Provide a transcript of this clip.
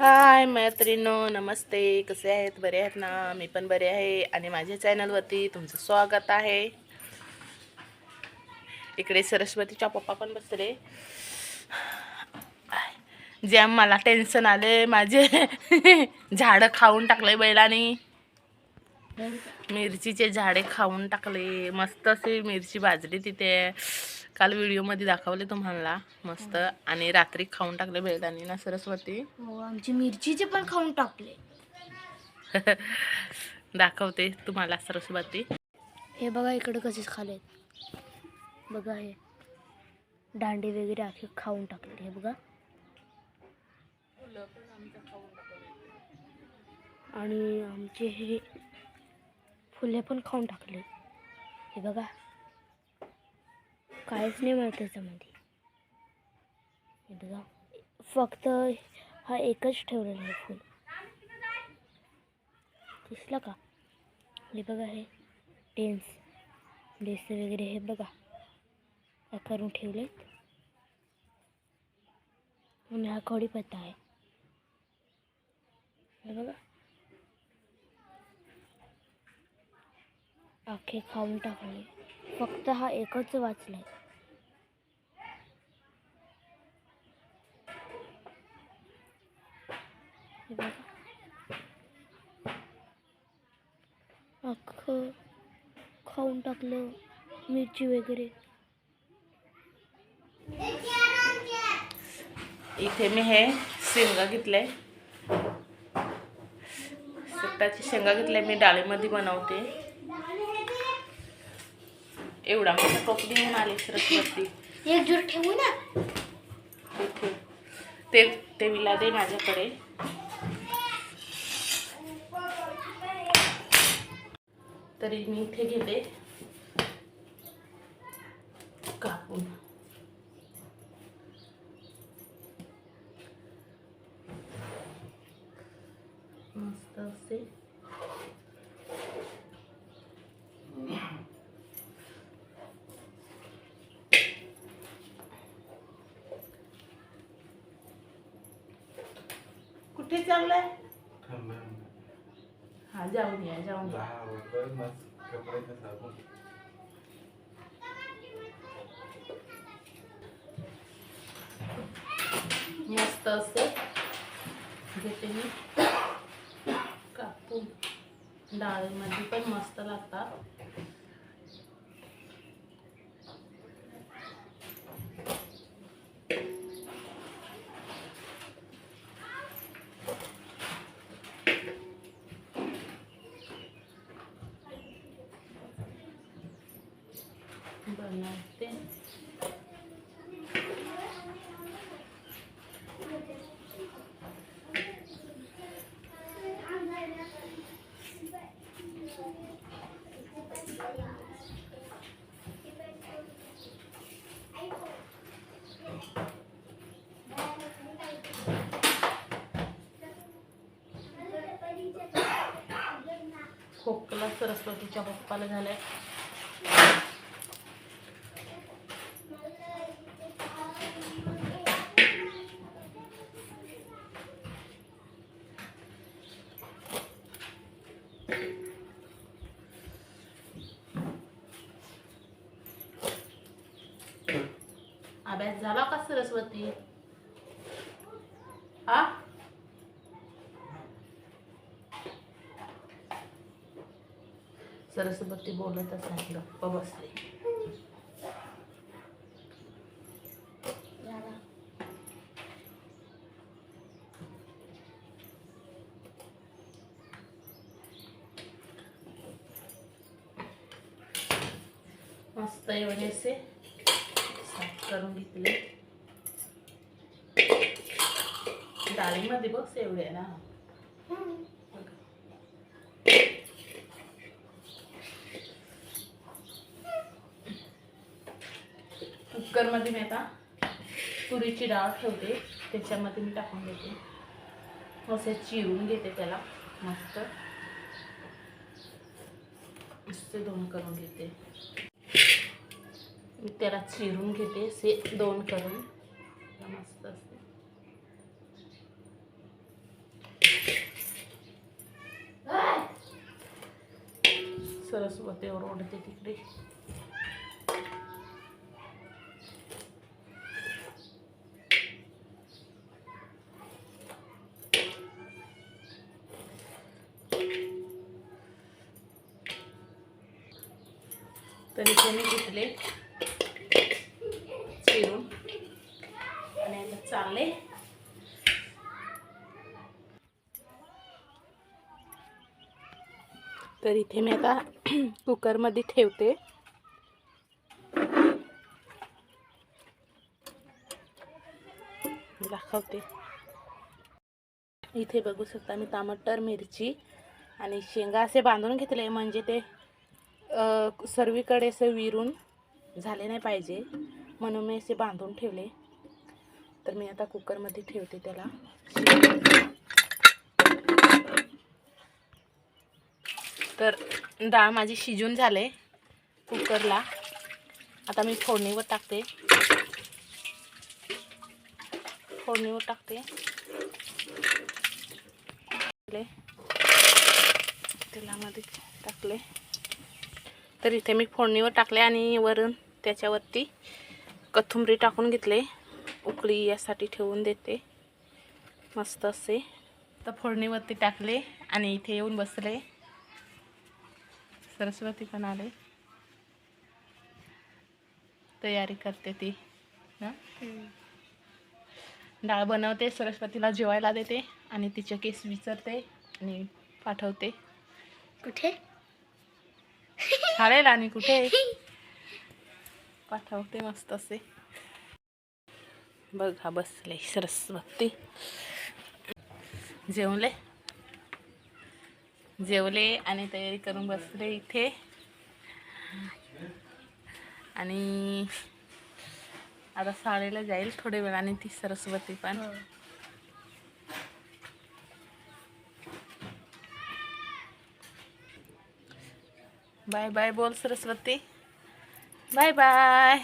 हाय मैत्रिणो नमस्ते. कसे आहेत? बरे आहेत ना? मी पण बरे आहे. आणि माझ्या चॅनलवरती तुमचं स्वागत आहे. इकडे सरस्वतीच्या पप्पा पण बसले. जे मला टेन्शन आले माझे झाडं खाऊन टाकले बैलाने. मिरचीचे झाडे खाऊन टाकले. मस्त अशी मिरची भाजली तिथे. काल व्हिडिओमध्ये दाखवले तुम्हाला. मस्त. आणि रात्री खाऊन टाकले बैलांनी ना सरस्वती. हो आमची मिरचीचे पण खाऊन टाकले. दाखवते तुम्हाला सरस्वती. हे बघा इकडे कसेच खाले बघा हे. दांडे वगैरे असे खाऊन टाकले हे बघा. आणि आमचे हे फुले पण खाऊन टाकले. हे बघा. काहीच नाही मिळत त्याच्यामध्ये. हे बघा. फक्त हा एकच ठेवलेला आहे फुल दिसलं का? हे बघा हे. टेन्स डेस वगैरे हे बघा. हे करून ठेवले आणि हा कढीपत्ता आहे. हे बघा. अख्खे खाऊन टाकले. फक्त हा एकच वाचलाय. हे अख्खं खाऊन टाकलं मिरची वगैरे. इथे मी हे शेंगा घेतलंय. सुट्टाची शेंगा घेतल्या मी डाळीमध्ये बनवते. एवढा मोठा टोपली घेऊन आले सरस्वती एक जोर ठेवू ना. ते ते विला दे माझ्याकडे. तरी मी इथे घेते. कापून. कुठे चाललाय? हा जाऊन या जाऊन या मस्त असे. घेते मी. कापून. डाळीमध्ये पण मस्त लागतात. बनवते खोकला सरस्वतीच्या पप्पाला झालाय. अभ्यास झाला का सरस्वती? हा? सरस्वती बोलतच नाही गप्प बसले. मस्त एवढे असे. साफ करून घेतले. डाळीमध्ये बघ एवढे ना. कुकरमध्ये मी आता तुरीची डाळ ठेवते. त्याच्यामध्ये मी टाकून देते. असे चिरून घेते त्याला. मस्त. मस्त दोन करून घेते. मी त्याला चिरून घेते असे दोन करून. मस्त असते. सरस्वती ओरडते तिकडे. तरी कमी घेतले? चिरून आणि आता चालले तर इथे मी आता कुकरमध्ये ठेवते दाखवते इथे बघू शकता मी टमाटर मिरची आणि शेंगा असे बांधून घेतले म्हणजे ते सर्वीकडे असं विरून झाले नाही पाहिजे म्हणून मी असे बांधून ठेवले. तर मी आता कुकरमध्ये ठेवते त्याला. तर डाळ माझी शिजून झाले कुकरला. आता मी फोडणीवर टाकते. फोडणीवर टाकते. टाकले. तेलामध्ये टाकले. तर इथे मी फोडणीवर टाकले आणि वरून त्याच्यावरती कोथिंबीर टाकून घेतले. उकळी यासाठी ठेवून देते. मस्त असे. तर फोडणीवरती टाकले आणि इथे येऊन बसले. सरस्वती पण आले. तयारी करते ती ना? डाळ बनवते सरस्वतीला जेवायला देते आणि तिचे केस विचारते आणि पाठवते. कुठे? शाळेला आणि कुठे? पाठवते मस्त असे. बघा बसले सरस्वती. जेवले? जेवले आणि तयारी करून बसले इथे. आणि आता शाळेला जाईल थोड्या वेळाने ती सरस्वती पण. बाय बाय बोल सरस्वती. Bye bye